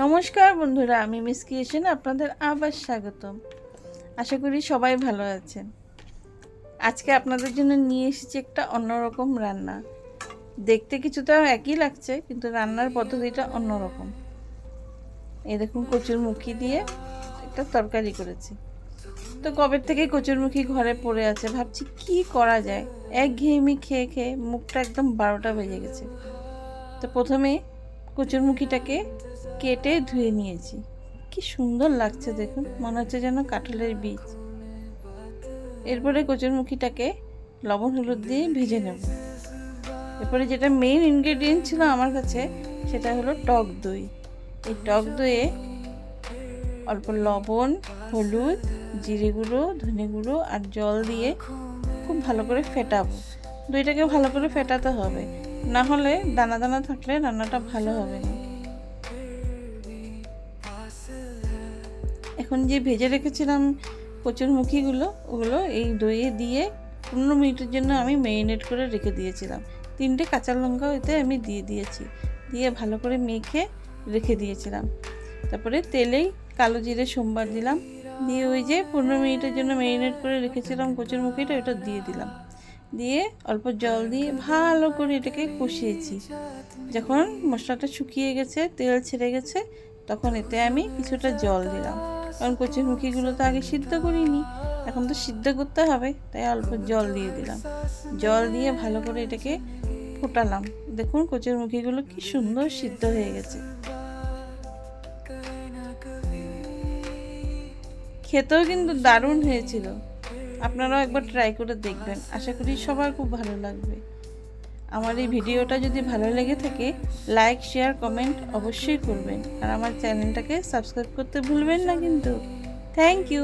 নমস্কার বন্ধুরা, আমি মিস ক্রিয়েশন আপনাদের আবার স্বাগতম। আশা করি সবাই ভালো আছেন। আজকে আপনাদের জন্য নিয়ে এসেছি একটা অন্যরকম রান্না। দেখতে কিছুটা একই লাগছে, কিন্তু রান্নার পদ্ধতিটা অন্যরকম। এই দেখুন কচুরমুখী দিয়ে একটা তরকারি করেছি। তো কবে থেকে কচুরমুখী ঘরে পড়ে আছে, ভাবছি কি করা যায়? এক ঘেয়েমি খেয়ে খেয়ে মুখটা একদম বারোটা বেজে গেছে। তো প্রথমে কচুরমুখীটাকে কেটে ধুয়ে নিয়েছি। কি সুন্দর লাগছে দেখুন, মনে হচ্ছে যেন কাঁঠালের বীজ। এরপরে কচুরমুখীটাকে লবণ হলুদ দিয়ে ভেজে নেব। এরপরে যেটা মেইন ইনগ্রেডিয়েন্ট ছিল আমার কাছে, সেটা হলো টক দই। এই টক দইয়ে অল্প লবণ, হলুদ, জিরে গুঁড়ো, ধনে গুঁড়ো আর জল দিয়ে খুব ভালো করে ফেটাবো। দইটাকে ভালো করে ফেটাতে হবে। না হলে দানা দানা থাকলে রান্নাটা ভালো হবে এখন যে ভেজে রেখেছিলাম কচুরমুখীগুলো, ওগুলো এই দইয়ে দিয়ে পনেরো মিনিটের জন্য আমি ম্যারিনেট করে রেখে দিয়েছিলাম। তিনটে কাঁচা লঙ্কা এতে আমি দিয়ে দিয়েছি। দিয়ে ভালো করে মেখে রেখে দিয়েছিলাম। তারপরে তেলেই কালো জিরে সোমবার দিলাম। দিয়ে ওই যে পনেরো মিনিটের জন্য ম্যারিনেট করে রেখেছিলাম কচুরমুখীটা, ওটা দিয়ে দিলাম। দিয়ে অল্প জল দিয়ে ভালো করে এটাকে কষিয়েছি। যখন মশলাটা শুকিয়ে গেছে, তেল ছেড়ে গেছে, তখন এতে আমি কিছুটা জল দিলাম। কারণ কচুরমুখীগুলো তো আগে সিদ্ধ করিনি, এখন তো সিদ্ধ করতে হবে, তাই অল্প জল দিয়ে দিলাম। জল দিয়ে ভালো করে এটাকে ফোটালাম। দেখুন কচুরমুখীগুলো কি সুন্দর সিদ্ধ হয়ে গেছে। খেতেও কিন্তু দারুণ হয়েছিল। আপনারাও একবার ট্রাই করে দেখবেন। আশা করি সবার খুব ভালো লাগবে। আমার এই ভিডিওটা যদি ভালো লেগে থাকে লাইক শেয়ার কমেন্ট অবশ্যই করবেন। আর আমার চ্যানেলটাকে সাবস্ক্রাইব করতে ভুলবেন না কিন্তু। Thank you